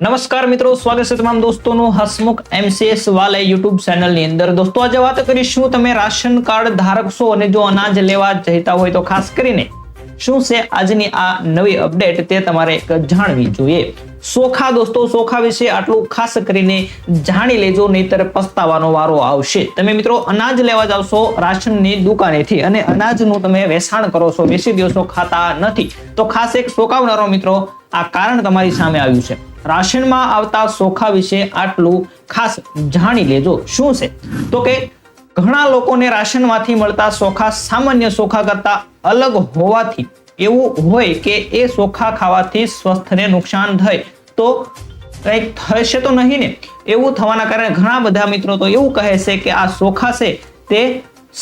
નમસ્કાર મિત્રો, સ્વાગત છે તમામ દોસ્તોનું હસમુખ એમસીએસ વાલે યુટ્યુબ ચેનલની અંદર. દોસ્તો, આજે વાત કરીશું તમે રાશન કાર્ડ ધારક છો અને જો અનાજ લેવા જતા હોય તો ખાસ કરીને શું છે આજની આ નવી અપડેટ તે તમારે જાણવી જોઈએ. સોખા દોસ્તો, સોખા વિશે આટલું ખાસ કરીને જાણી લેજો, નહીતર પસ્તાવાનો વારો આવશે. તમે મિત્રો અનાજ લેવા જાવશો રાશનની દુકાનેથી અને અનાજનું તમે વેચાણ કરો છો, વેચી દિવસો ખાતા નથી. તો ખાસ એક સોકાવનારો મિત્રો આ કારણ તમારી સામે આવ્યું છે. રાશનમાં આવતા સોખા વિશે આટલું ખાસ જાણી લેજો. શું છે? તો કે ઘણા લોકોને રાશનમાંથી મળતા સોખા સામાન્ય સોખા કરતા અલગ હોવાથી એવું હોય કે એ સોખા ખાવાથી સ્વસ્થને નુકસાન થાય. તો કંઈક થશે તો નહીં ને? એવું થવાના કારણે ઘણા બધા મિત્રો તો એવું કહે છે કે આ સોખા છે તે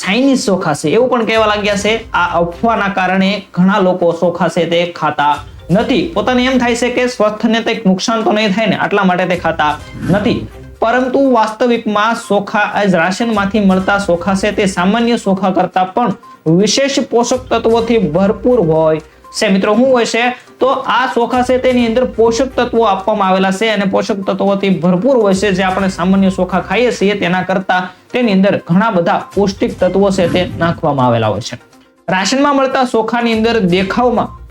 સાઇનીઝ સોખા છે. એવું પણ કહેવા લાગ્યા છે. આ અફવાના કારણે ઘણા લોકો સોખા છે તે ખાતા નથી. પોતાને એમ થાય છે કે સ્વસ્થને કંઈક નુકસાન તો નહીં થાય ને, આટલા માટે તે ખાતા નથી. પરંતુ વાસ્તવિકમાં સોખા આજ રાશનમાંથી મળતા સોખા છે તે સામાન્ય સોખા કરતા પણ વિશેષ પોષક તત્વોથી ભરપૂર હોય છે. મિત્રો, શું હોય છે? તો આ ચોખા છે તેની અંદર પોષક તત્વો આપવામાં આવેલા છે અને પોષક તત્વોથી ભરપૂર હોય છે જે આપણે સામાન્ય ચોખા ખાઈએ છીએ તેના કરતા તેની અંદર ઘણા બધા પૌષ્ટિક તત્વો છે તે નાખવામાં આવેલા હોય છે. રાશનમાં મળતા ચોખાની અંદર દેખાવમાં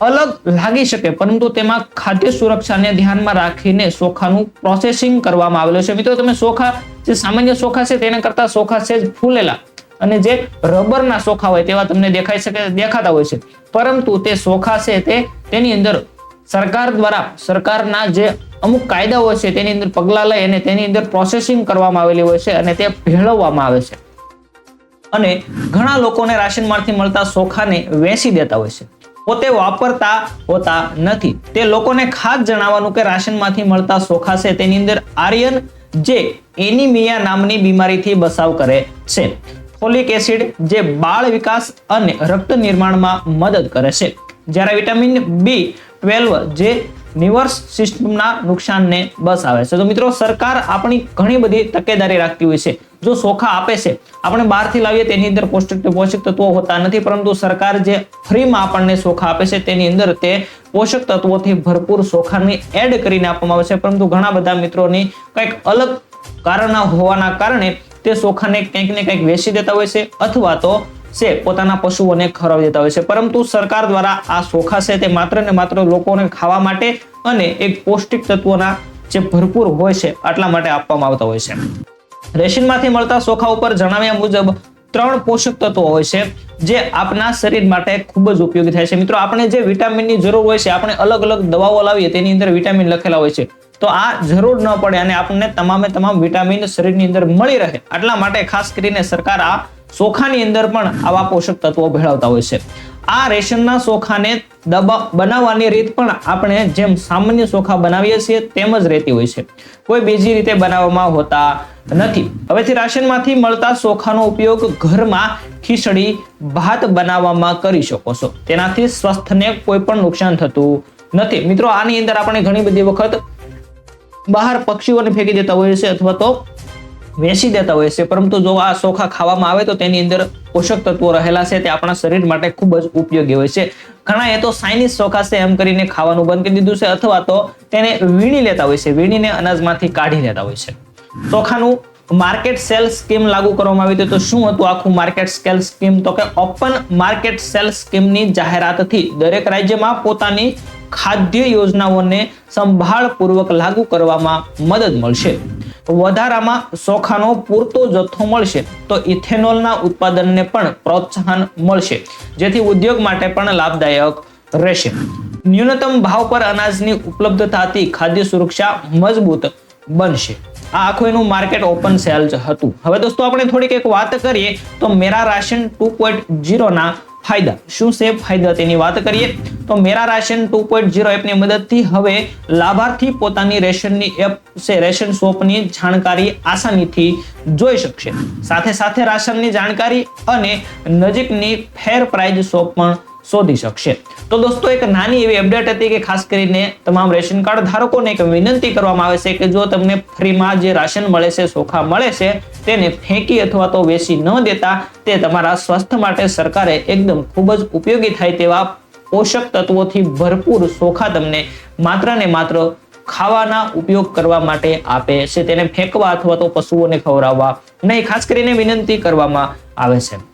અલગ લાગી શકે, પરંતુ તેમાં ખાદ્ય સુરક્ષાને ધ્યાનમાં રાખીને ચોખાનું પ્રોસેસિંગ કરવામાં આવેલું છે. મિત્રો, તમે ચોખા જે સામાન્ય ચોખા છે, તેના કરતા ચોખા છે જ ફૂલેલા અને જે રબરના ચોખા હોય તેવા તમને દેખાઈ શકે, દેખાતા હોય છે. પરંતુ તે ચોખા છે તે તેની અંદર સરકાર દ્વારા, સરકારના જે અમુક કાયદાઓ છે તેની અંદર પગલાં લઈ અને તેની અંદર પ્રોસેસિંગ કરવામાં આવેલી હોય છે અને તે ભેળવવામાં આવે છે. અને ઘણા લોકોને રાશનમાંથી મળતા ચોખાને વેચી દેતા હોય છે. પોતે વાપરતા હોતા નથી. તે લોકોને ખાસ જણાવવાનું કે રાશનમાંથી મળતા સોખાશે તેની અંદર આર્યન જે એનિમિયા નામની બીમારીથી બચાવ કરે છે. ફોલિક એસિડ જે બાળ વિકાસ અને રક્ત નિર્માણમાં મદદ કરે છે. જ્યારે વિટામિન બી ટ્વેલ્વ જે નિવર્સ સિસ્ટમના નુકસાનને બસાવે છે. તો મિત્રો, સરકાર આપણી ઘણી બધી તકેદારી રાખતી હોય છે. જો ચોખા આપે છે, આપણે બહારથી લાવીએ તેની અંદર પૌષ્ટિક પોષક તત્વો હોતા નથી, પરંતુ સરકાર જે ફ્રીમાં આપણને ચોખા આપે છે, તેની અંદર તે પોષક તત્વોથી ભરપૂર સોખાની એડ કરીને આપવામાં આવે છે. પરંતુ ઘણા બધા મિત્રોની કંઈક અલગ કારણ હોવાના કારણે તે ચોખાને કંઈક ને કંઈક વેચી દેતા હોય છે, અથવા તો છે, પોતાના પશુઓને ખરાવી દેતા હોય છે. પરંતુ સરકાર દ્વારા આ ચોખા છે તે માત્ર ને માત્ર લોકોને ખાવા માટે અને એક પૌષ્ટિક તત્વોના જે ભરપૂર હોય છે, આટલા માટે આપવામાં આવતા હોય છે. રેશનમાંથી મળતા ચોખા ઉપર જણાવ્યા મુજબ ત્રણ પોષક તત્વો હોય છે, જે આપના શરીર માટે ખૂબ જ ઉપયોગી થાય છે. મિત્રો, આપણે જે વિટામિનની જરૂર હોય છે, આપણે અલગ અલગ દવાઓ લાવીએ, તેની અંદર વિટામિન લખેલા હોય છે. તો આ જરૂર ન પડે અને આપણને તમામે તમામ વિટામિન શરીરની અંદર મળી રહે. આટલા માટે ખાસ કરીને સરકાર આ ચોખાની અંદર પણ આવા પોષક તત્વો ભેળવતા હોય છે. આ રેશનના ચોખાને દબા, બનાવવાની રીત પણ આપણે જેમ સામાન્ય ચોખા બનાવીએ છીએ તેમ જ રહેતી હોય છે. કોઈ બીજી રીતે બનાવવામાં હોતા નથી. હવેથી રાશનમાંથી મળતા ચોખાનો ઉપયોગ ઘરમાં ખીચડી, ભાત બનાવવામાં કરી શકો છો. તેનાથી સ્વાસ્થ્યને કોઈ પણ નુકસાન થતું નથી. મિત્રો, આની અંદર આપણે ઘણી બધી વખત બહાર પક્ષીઓને ફેંકી દેતા હોઈએ છીએ અથવા તો વેચી દેતા હોય છે. પરંતુ જો આ ચોખા ખાવામાં આવે તો તેની અંદર પોષક તત્વો રહેલા છે તે આપણા શરીર માટે ખૂબ જ ઉપયોગી હોય છે. ઘણા એ તો સાઇનીઝ ચોખા છે એમ કરીને ખાવાનું બંધ કરી દીધું છે અથવા તો તેને વીણી લેતા હોય છે. વીણીને અનાજમાંથી કાઢી લેતા હોય છે. ચોખાનું માર્કેટ સેલ સ્કીમ લાગુ કરવામાં આવી હતી તો શું હતું આખું માર્કેટ સ્કેલ સ્કીમ તો કે ઓપન માર્કેટ સેલ સ્કીમની જાહેરાતથી દરેક રાજ્યમાં પોતાની ખાદ્ય યોજનાઓને સંભાળપૂર્વક લાગુ કરવામાં મદદ મળશે. વધારામાં સોખાનો પૂરતો જથ્થો મળશે તો ઇથેનોલના ઉત્પાદનને પણ પ્રોત્સાહન મળશે, જેથી ઉદ્યોગ માટે પણ લાભદાયક રહેશે. ન્યૂનતમ ભાવ પર અનાજની ઉપલબ્ધતાથી ખાદ્ય સુરક્ષા મજબૂત બનશે. આ આખું એનું માર્કેટ ઓપન સેલ હતું. હવે દોસ્તો, આપણે થોડીક એક વાત કરીએ તો મેરા રાશન ટુ પોઈન્ટ ના ફાયદા. શું છે ફાયદા? તેની વાત કરીએ તો Mera ration two point zero એપની મદદથી હવે લાભાર્થી પોતાની રેશનની એપ છે, રેશન શોપની જાણકારી આસાનીથી જોઈ શકશે. સાથે સાથે રાશનની જાણકારી અને નજીકની ફેર પ્રાઇઝ શોપ પણ શોધી શકશે. તો દોસ્તો, એક નાની એવી અપડેટ હતી કે ખાસ કરીને તમામ રેશન કાર્ડ ધારકોને એક વિનંતી કરવામાં આવે છે કે જો તમને ફ્રીમાં જે રાશન મળે છે ચોખા મળે છે, તેને ફેંકી અથવા તો વેચી ન દેતા, તે તમારા સ્વાસ્થ્ય માટે સરકારે એકદમ ખૂબ જ ઉપયોગી થાય તેવા પોષક તત્વોથી ભરપૂર ચોખા તમને માત્ર ને માત્ર ખાવાના ઉપયોગ કરવા માટે આપે છે. તેને ફેંકવા અથવા તો પશુઓને ખવડાવવા નહીં. ખાસ કરીને વિનંતી કરવામાં આવે છે.